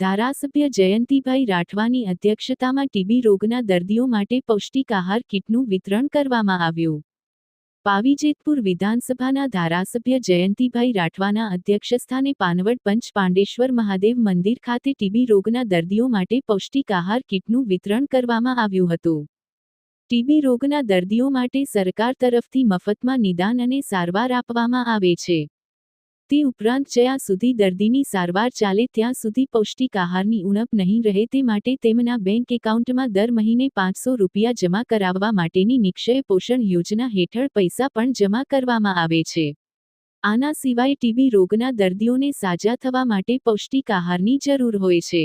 ધારાસભ્ય જયંતિભાઈ રાઠવાની અધ્યક્ષતામાં ટીબી રોગના દર્દીઓ માટે પૌષ્ટિક આહાર કીટનું વિતરણ કરવામાં આવ્યું. પાવીજેતપુર વિધાનસભાના ધારાસભ્ય જયંતિભાઈ રાઠવાના અધ્યક્ષસ્થાને પાનવડ પંચ પાંડેશ્વર મહાદેવ મંદિર ખાતે ટીબી રોગના દર્દીઓ માટે પૌષ્ટિક આહાર કીટનું વિતરણ કરવામાં આવ્યું હતું. ટીબી રોગના દર્દીઓ માટે સરકાર તરફથી મફતમાં નિદાન અને સારવાર આપવામાં આવે છે. તે ઉપરાંત જ્યાં સુધી દર્દીની સારવાર ચાલે ત્યાં સુધી પૌષ્ટિક આહારની ઉણપ નહીં રહે તે માટે તેમના બેંક એકાઉન્ટમાં દર મહિને પાંચસો રૂપિયા જમા કરાવવા માટેની નિક્ષય પોષણ યોજના હેઠળ પૈસા પણ જમા કરવામાં આવે છે. આના સિવાય ટીબી રોગના દર્દીઓને સાજા થવા માટે પૌષ્ટિક આહારની જરૂર હોય છે.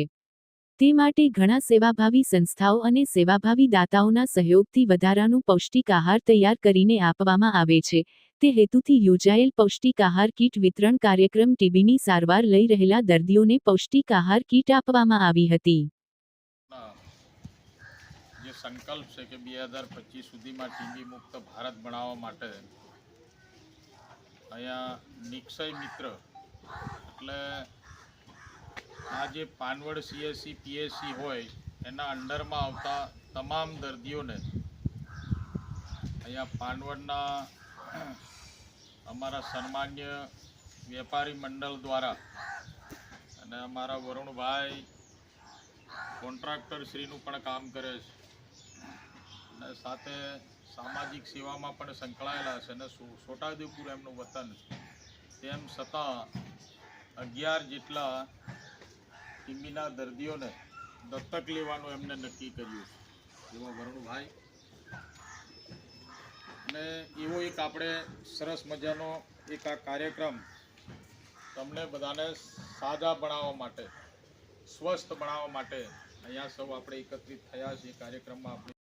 તે માટે ઘણા સેવાભાવી સંસ્થાઓ અને સેવાભાવી દાતાઓના સહયોગથી વધારાનું પૌષ્ટિક આહાર તૈયાર કરીને આપવામાં આવે છે તે હેતુથી યોજાયેલ પૌષ્ટિક આહાર કીટ વિતરણ કાર્યક્રમ ટીબીની સારવાર લઈ રહેલા દર્દીઓને પૌષ્ટિક આહાર કીટ આપવામાં આવી હતી. જે સંકલ્પ છે કે બે હજાર પચીસ સુધીમાં ટીબી મુક્ત ભારત બનાવવા માટે અહીંયા નિક્ષય મિત્ર, એટલે આ જે પાનવડ સીએસસી પીએસસી હોય, એના અંડરમાં આવતા તમામ દર્દીઓને અહીંયા પાનવડના અમારા સન્માન્ય વેપારી મંડળ દ્વારા અને અમારા વરુણભાઈ કોન્ટ્રાક્ટર શ્રીનું પણ કામ કરે છે. અને સાથે સામાજિક સેવામાં પણ સંકળાયેલા છે અને છોટાઉદેપુર એમનું વતન તેમ છતાં અગિયાર જેટલા ટીબીના દર્દીઓને દત્તક લેવાનું એમને નક્કી કર્યું છે. જેમાં વરુણભાઈ અને એવો એક આપણે સરસ મજાનો એક આ કાર્યક્રમ તમને બધાને સાજા બનાવવા માટે, સ્વસ્થ બનાવવા માટે અહીંયા સૌ આપણે એકત્રિત થયા છીએ કાર્યક્રમમાં. આપણે